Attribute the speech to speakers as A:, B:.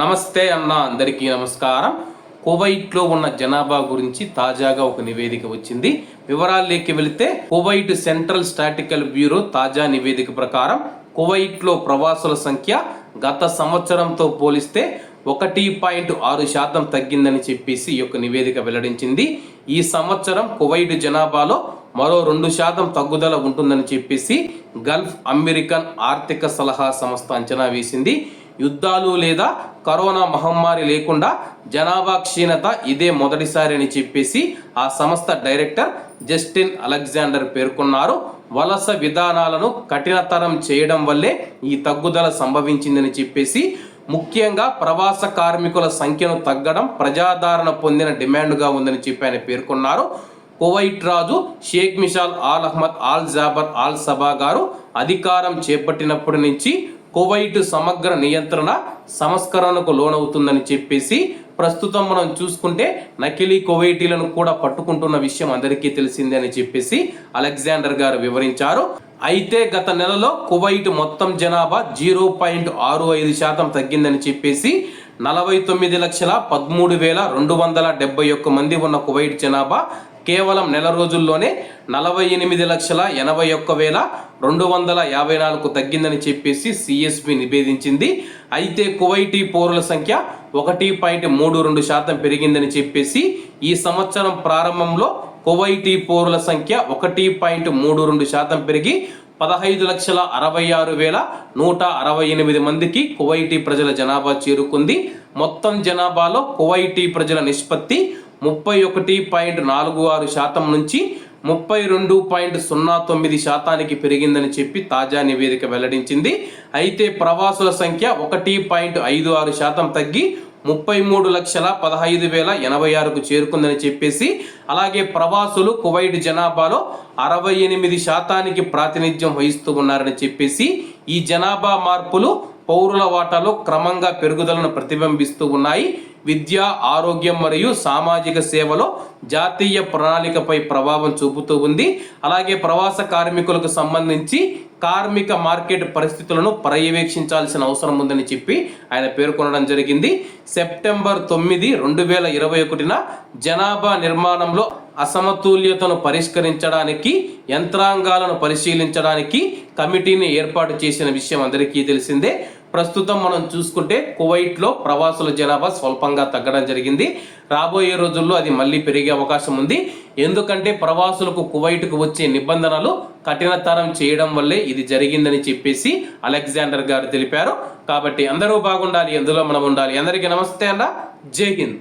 A: నమస్తే అన్న అందరికీ నమస్కారం. కువైట్లో ఉన్న జనాభా గురించి తాజాగా ఒక నివేదిక వచ్చింది. వివరాల్లోకి వెళితే కువైట్ సెంట్రల్ స్టాటికల్ బ్యూరో తాజా నివేదిక ప్రకారం కువైట్లో ప్రవాసుల సంఖ్య గత సంవత్సరంతో పోలిస్తే ఒకటి పాయింట్ ఆరు శాతం తగ్గిందని చెప్పేసి ఈ యొక్క నివేదిక వెల్లడించింది. ఈ సంవత్సరం కువైట్ జనాభాలో మరో రెండు శాతం తగ్గుదల ఉంటుందని చెప్పేసి గల్ఫ్ అమెరికన్ ఆర్థిక సలహా సంస్థ అంచనా వేసింది. యుద్ధాలు లేదా కరోనా మహమ్మారి లేకుండా జనాభా క్షీణత ఇదే మొదటిసారి అని చెప్పేసి ఆ సంస్థ డైరెక్టర్ జస్టిన్ అలెగ్జాండర్ పేర్కొన్నారు. వలస విధానాలను కఠినతరం చేయడం వల్లే ఈ తగ్గుదల సంభవించిందని చెప్పేసి ముఖ్యంగా ప్రవాస కార్మికుల సంఖ్యను తగ్గడం ప్రజాదరణ పొందిన డిమాండ్గా ఉందని చెప్పి ఆయన పేర్కొన్నారు. కువైట్ రాజు Sheikh Mishal Al Ahmad Al Jaber Al Sabah గారు అధికారం చేపట్టినప్పటి నుంచి కువైట్ సమగ్ర నియంత్రణ సంస్కరణకు లోనవుతుందని చెప్పేసి ప్రస్తుతం మనం చూసుకుంటే నకిలీ కువైటీలను కూడా పట్టుకుంటున్న విషయం అందరికీ తెలిసిందే అని చెప్పేసి అలెగ్జాండర్ గారు వివరించారు. అయితే గత నెలలో కువైట్ మొత్తం జనాభా జీరో పాయింట్ ఆరు ఐదు శాతం తగ్గిందని చెప్పేసి నలభై తొమ్మిది లక్షల పదమూడు వేల రెండు వందల డెబ్బై ఒక్క మంది ఉన్న కువైట్ జనాభా కేవలం నెల రోజుల్లోనే నలభై ఎనిమిది లక్షల ఎనభై ఒక్క వేల రెండు వందల యాభై నాలుగు తగ్గిందని చెప్పేసి సిఎస్పి నివేదించింది. అయితే కువైటీ పౌరుల సంఖ్య ఒకటి పాయింట్ మూడు రెండు శాతం పెరిగిందని చెప్పేసి ఈ సంవత్సరం ప్రారంభంలో కువైటీ పౌరుల సంఖ్య ఒకటి పాయింట్ మూడు రెండు శాతం పెరిగి పదహైదు లక్షల అరవై ఆరు వేల నూట అరవై ఎనిమిది మందికి కువైటీ ప్రజల జనాభా చేరుకుంది. మొత్తం జనాభాలో కువైటీ ప్రజల నిష్పత్తి ముప్పై ఒకటి పాయింట్ నాలుగు ఆరు శాతం నుంచి ముప్పై రెండు పాయింట్ సున్నా తొమ్మిది శాతానికి పెరిగిందని చెప్పి తాజా నివేదిక వెల్లడించింది. అయితే ప్రవాసుల సంఖ్య ఒకటి పాయింట్ ఐదు ఆరు శాతం తగ్గి ముప్పై మూడు లక్షల పదహైదు వేల ఎనభై ఆరుకు చేరుకుందని చెప్పేసి అలాగే ప్రవాసులు కువైట్ జనాభాలో అరవై ఎనిమిది శాతానికి ప్రాతినిధ్యం వహిస్తూ ఉన్నారని చెప్పేసి ఈ జనాభా మార్పులు పౌరుల వాటాలో క్రమంగా పెరుగుదలను ప్రతిబింబిస్తూ ఉన్నాయి. విద్య ఆరోగ్యం మరియు సామాజిక సేవలో జాతీయ ప్రణాళికపై ప్రభావం చూపుతూ ఉంది. అలాగే ప్రవాస కార్మికులకు సంబంధించి కార్మిక మార్కెట్ పరిస్థితులను పర్యవేక్షించాల్సిన అవసరం ఉందని చెప్పి ఆయన పేర్కొనడం జరిగింది. సెప్టెంబర్ తొమ్మిది రెండు వేల ఇరవై ఒకటిన జనాభా నిర్మాణంలో అసమతుల్యతను పరిష్కరించడానికి యంత్రాంగాలను పరిశీలించడానికి కమిటీని ఏర్పాటు చేసిన విషయం అందరికీ తెలిసిందే. ప్రస్తుతం మనం చూసుకుంటే కువైట్లో ప్రవాసుల జనాభా స్వల్పంగా తగ్గడం జరిగింది. రాబోయే రోజుల్లో అది మళ్ళీ పెరిగే అవకాశం ఉంది. ఎందుకంటే ప్రవాసులకు కువైట్కు వచ్చే నిబంధనలు కఠినతరం చేయడం వల్లే ఇది జరిగిందని చెప్పేసి అలెగ్జాండర్ గారు తెలిపారు. కాబట్టి అందరూ బాగుండాలి ఎందులో మనం ఉండాలి. అందరికీ నమస్తే అన్న. జై హింద్.